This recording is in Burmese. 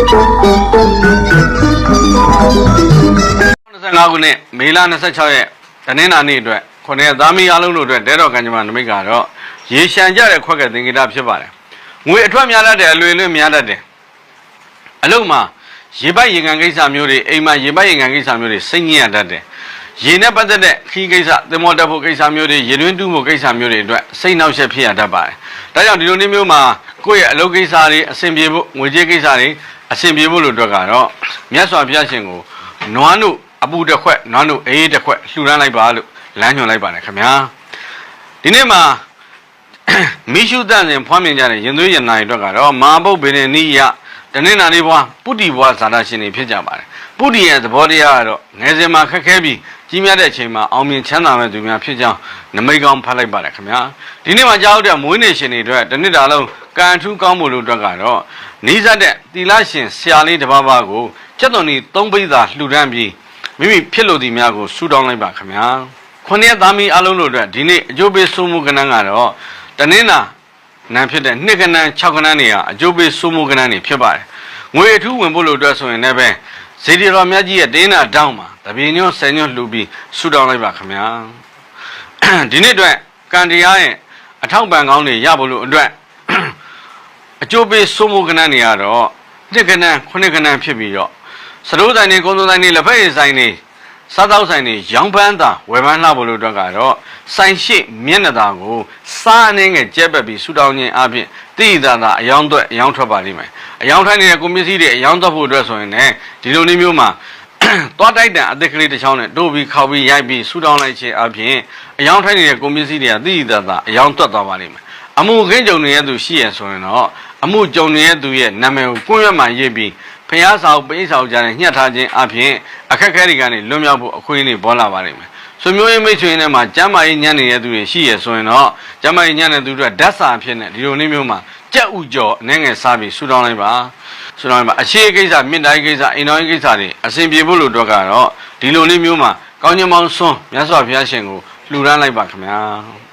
25ခုနှစ်မေလ26ရက်တနင်္လာနေ့အတွက်ခုနှစ်သားမီးအားလုံးတို့အတွက်တဲတော်ကံကြမ္မာနမိတ်ကတော့ရေရှမ်းကြတဲ့ခွက်ကသင်္ကေတဖြစ်ပါတယ်။ငွေအထွက်များတတ်တယ်အလွေလွင့်များတတ်တယ်။အလုံးမှာရေပိုက်ရေကန်ကိစ္စမျိုးတွေအိမ်မှာရေပိုက်ရေကန်ကိစ္စမျိုးတွေစိတ်ညစ်ရတတ်တယ်။ရေနဲ့ပတ်သက်တဲ့ခီးကိစ္စသင်္ဘောတက်ဖို့ကိစ္စမျိုးတွေရေတွင်းတူးဖို့ကိစ္စမျိုးတွေအတွက်စိတ်နှောက်ယှက်ဖြစ်ရတတ်ပါတယ်။ဒါကြောင့်ဒီလိုနေ့မျိုးမှာကိုယ့်ရဲ့အလုပ်ကိစ္စတွေအဆင်ပြေဖို့ငွေကြေးကိစ္စတွေ အဆင်ပြေဖို့လို့အတွက်ကတော့မြတ်စွာဘုရားရှင်ကိုနွားတို့အပူတစ်ခွက်နွားတို့အေးတစ်ခွက်လှူဒန်းလိုက်ပါလို့လမ်းညွှန်လိုက်ပါတယ်ခင်ဗျာဒီနေ့မှာမိရှုတန်စဉ်ဖွမ်းမြင်ကြတဲ့ရင်သွေးရနာရီအတွက်ကတော့မာဘုတ်ဗေဒနိယတနင်္လာနေ့ဘွားပုတ္တိဘွားဇာတာရှင်တွေဖြစ်ကြပါတယ်ပုတ္တိရဲ့သဘောတရားကတော့ငယ်စဉ်မှာခက်ခဲပြီး ကြီးမြတ်တဲ့အချိန်မှာအောင်မြင်ချမ်းသာမဲ့သူများဖြစ်ကြောင်းနမိတ်ကောင်းဖတ်လိုက်ပါတယ်ခင်ဗျာဒီနေ့မှာကြောက်တဲ့မွေးနေ့ရှင်တွေအတွက်တနစ်တာလုံးကံထူးကောင်းမှုလို့အတွက်ကတော့နီးစပ်တဲ့တီလာရှင်ဆရာလေးတစ်ပါးပါးကိုကျက်တော်နီသုံးပိသာလှူဒန်းပြီးမိမိဖြစ်လို့ဒီများကိုဆူတောင်းလိုက်ပါခင်ဗျာခုနှစ်သားမီးအလုံးတို့အတွက်ဒီနေ့အကျိုးပေးဆိုးမှုကဏ္ဍကတော့တနင်္လာနန်းဖြစ်တဲ့နှစ်ကနန်း6ကနန်းတွေဟာအကျိုးပေးစိုးမိုးကနန်းတွေဖြစ်ပါတယ်။ငွေအထူးဝင်ဖို့လို့အတွက်ဆိုရင်လည်းပဲ ဇေဒီတော်မြတ်ကြီးရဲ့တင်းနာတောင်းမှာတပင်းညွန့်ဆယ်ညွန့်လှူပြီးဆူတောင်းလိုက်ပါခင်ဗျာ။ဒီနေ့အတွက်ကံတရားရဲ့အထောက်ပံ့ကောင်းတွေရဖို့လို့အတွက်အကျိုးပေးစိုးမိုးကနန်းတွေကတော့နှစ်ကနန်းခုနှစ်ကနန်းဖြစ်ပြီးတော့စတိုးဆိုင်တွေကုန်းစုံဆိုင်တွေလက်ဖက်ရည်ဆိုင်တွေ စားတောက်ဆိုင်တွေရောင်းပန်းတာဝယ်ပန်းလှဖို့လို့အတွက်ကတော့ဆိုင်ရှိမျက်နှာသာကိုစားအနေငယ်ကျက်ပက်ပြီးဆူတောင်းခြင်းအပြင်တိတိသာသာအယောင်းသွက်အယောင်းထွက်ပါလိမ့်မယ်အယောင်းထိုင်းနေတဲ့ကွန်ပစ္စည်းတွေအယောင်းသွက်ဖို့အတွက်ဆိုရင်လည်းဒီလိုနည်းမျိုးမှာသွားတိုက်တန်အသက်ကလေးတစ်ချောင်းနဲ့တို့ပြီးခောက်ပြီးရိုက်ပြီးဆူတောင်းလိုက်ခြင်းအပြင်အယောင်းထိုင်းနေတဲ့ကွန်ပစ္စည်းတွေကတိတိသာသာအယောင်းသွက်သွားပါလိမ့်မယ်အမှုခင်းကြုံနေတဲ့သူရှိရဆိုရင်တော့အမှုကြုံနေတဲ့သူရဲ့နာမည်ကိုကွန်းရွက်မှရေးပြီး ဖျားဆောင်ပိစာကြတဲ့ညှက်ထားခြင်းအပြင်အခက်အခဲတွေကနေလွတ်မြောက်ဖို့အခွင့်အရေးပေါ်လာပါလိမ့်မယ်ဆွေမျိုးရေးမိတ်ဆွေတွေနဲ့မှာကျမ်းမာရေးညံ့နေတဲ့သူတွေရှိရဆိုရင်တော့ကျမ်းမာရေးညံ့တဲ့သူတွေကဓာတ်စာအဖြစ်နဲ့ဒီလိုနေ့မျိုးမှာကြက်ဥကြော်အနေငယ်စားပြီးဆူတောင်းလိုက်ပါဆူတောင်းလိုက်ပါအခြေကိစ္စမြင့်တိုင်းကိစ္စအိမ်တော်ရေးကိစ္စတွေအစဉ်ပြေဖို့လို့တော့ကတော့ဒီလိုနေ့မျိုးမှာကောင်းကျင်မောင်းဆွန်းမြတ်စွာဘုရားရှင်ကိုလှူဒန်းလိုက်ပါခင်ဗျာ